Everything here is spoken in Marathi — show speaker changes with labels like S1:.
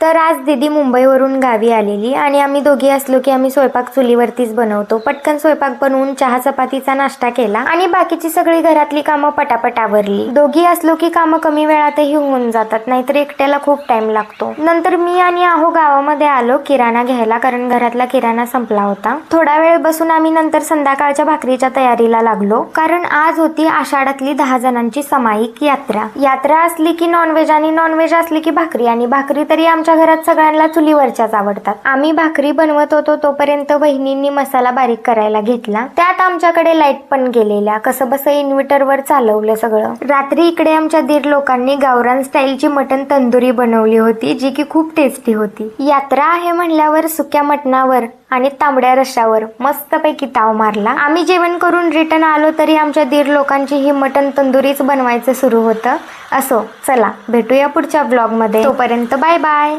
S1: तर आज दीदी मुंबईवरून गावी आलेली आणि आम्ही दोघी असलो की आम्ही स्वयंपाक चुलीवरतीच बनवतो. पटकन स्वयंपाक बनवून चहा चपातीचा नाश्ता केला आणि बाकीची सगळी घरातली कामं पटापट आवरली. दोघी असलो की कामं कमी वेळातही होऊन जातात नाहीतर एकट्याला खूप टाइम लागतो. नंतर मी आणि आहो गावामध्ये आलो किराणा घ्यायला कारण घरातला किराणा संपला होता. थोडा वेळ बसून आम्ही नंतर संध्याकाळच्या भाकरीच्या तयारीला लागलो कारण आज होती आषाढातली दहा जणांची सामायिक यात्रा. यात्रा असली की नॉनव्हेज आणि नॉनव्हेज असली की भाकरी आणि भाकरी तरी आमच्या आमच्या घरात सगळ्यांना चुलीवरच्याच आवडतात. आम्ही भाकरी बनवत होतो तोपर्यंत बहिणींनी मसाला बारीक करायला घेतला. त्यात आमच्याकडे लाइट पण गेलेल्या कसं बस इन्व्हर्टरवर चालवलं सगळं. रात्री इकडे आमच्या दीड लोकांनी गावरान स्टाईलची मटण तंदुरी बनवली होती जी की खूप टेस्टी होती. यात्रा आहे म्हणल्यावर सुक्या मटणावर. आणि तांबड्या रश्श्यावर मस्तपैकी ताव मारला. आम्ही जेवण करून रिटर्न आलो तरी आमच्या दीड लोकांची ही मटन तंदुरीच बनवायचं सुरू होतं. असो चला भेटूया पुढच्या ब्लॉगमध्ये तोपर्यंत बाय बाय